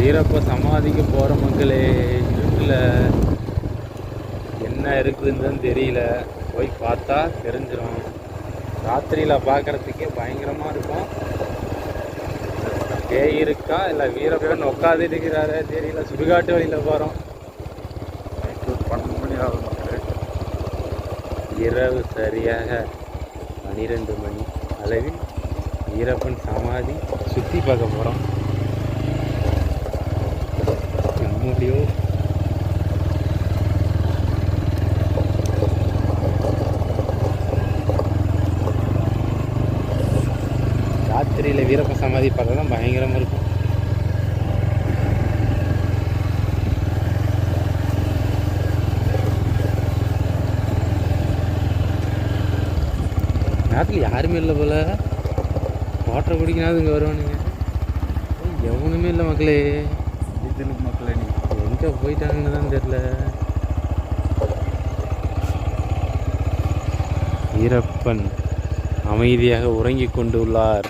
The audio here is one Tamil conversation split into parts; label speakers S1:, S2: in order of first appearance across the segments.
S1: வீரப்ப சமாதிக்கு போகிற மக்களே இருட்டில் என்ன இருக்குதுன்னு தான் தெரியல. போய் பார்த்தா தெரிஞ்சிடும் ராத்திரியில் பார்க்கறதுக்கே பயங்கரமாக இருக்கும். பேய் இருக்கா இல்லை வீரப்பன் உட்காந்து இருக்கிறாரு தெரியல. சுடுகாட்டு வழியில் போகிறோம்
S2: பன்னெண்டு மணி ஆகும்
S1: இரவு சரியாக பன்னிரெண்டு மணி அளவில் வீரப்பன் சமாதி சுற்றி பார்க்க போகிறோம் அப்படியோ ராத்திரியில் வீரப்ப சமாதி பார்த்தா தான் பயங்கரமாக இருக்கும். நேரத்தில் யாருமே இல்லை போல. வாட்டர் குடிக்கினாது இங்கே வருவானுங்க. எவனுமே இல்லை மக்களே.
S2: மக்களே
S1: எங்கே போயிட்டாங்கன்னு தான் தெரில ஈரப்பன் அமைதியாக உறங்கிக் கொண்டுள்ளார்.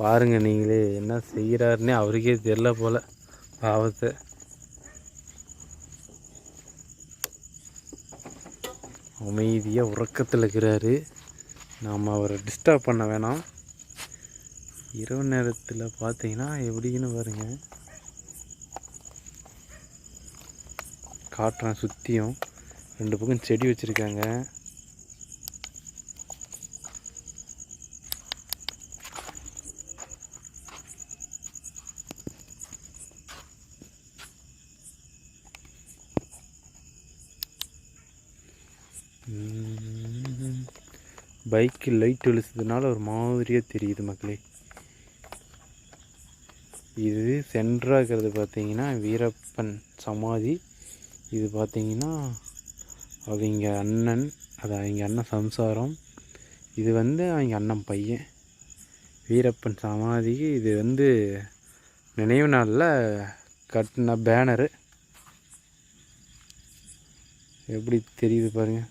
S1: பாருங்க நீங்களே என்ன செய்கிறாருன்னே அவருக்கே தெரில போல பாவத்தை. அமைதியாக உறக்கத்தில் இருக்கிறாரு. நாம் அவரை டிஸ்டர்ப் பண்ண வேணாம். இரவு நேரத்தில் பார்த்தீங்கன்னா எப்படின்னு பாருங்கள் காட்டுறேன் சுற்றியும் ரெண்டு பக்கம் செடி வச்சுருக்காங்க. பைக்கு லைட் வெளிச்சதுனால ஒரு மாதிரியாக தெரியுது மக்களே. இது சென்டராக இருக்கிறது பார்த்தீங்கன்னா வீரப்பன் சமாதி. இது பார்த்திங்கன்னா அவங்க அண்ணன் அது அவங்க அண்ணன் சம்சாரம். இது வந்து அவங்க அண்ணன் பையன். வீரப்பன் சமாதிக்கு இது வந்து நினைவு நாளில் கட்டின பேனரு. எப்படி தெரியுது பாருங்கள்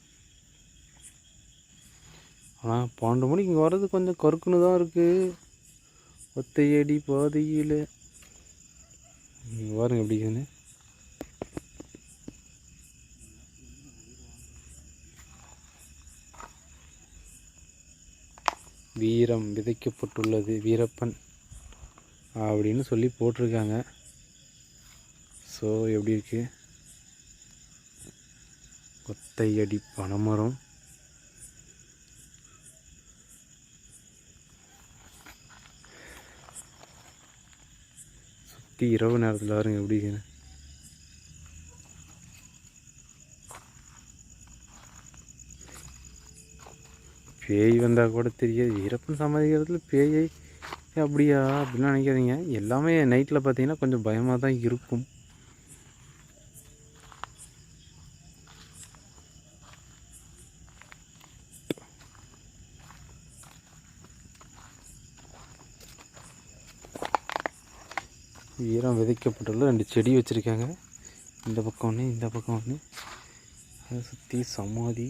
S1: ஆனால் பன்னெண்டு மணிக்கு இங்கே வர்றது கொஞ்சம் கருக்குன்னு தான் இருக்குது ஒத்தையடி பாதையில். பாருங்கள் எப்படின்னு வீரம் விதைக்கப்பட்டுள்ளது வீரப்பன் அப்படின்னு சொல்லி போட்டிருக்காங்க. ஸோ எப்படி இருக்குது ஒத்தையடி பனைமரம். சுற்றி இரவு நேரத்தில் பாருங்க எப்படி பேய் வந்தால் கூட தெரியாது. வீரப்பன் சமாதிக்கிறதுல பேயை அப்படியா அப்படிலாம் நினைக்காதீங்க. எல்லாமே நைட்டில் பார்த்தீங்கன்னா கொஞ்சம் பயமாக தான் இருக்கும். ஈரம் விதைக்கப்பட்டுள்ள ரெண்டு செடி வச்சுருக்காங்க. இந்த பக்கம் ஒன்று இந்த பக்கம் ஒன்று அதை சுற்றி சமாதி.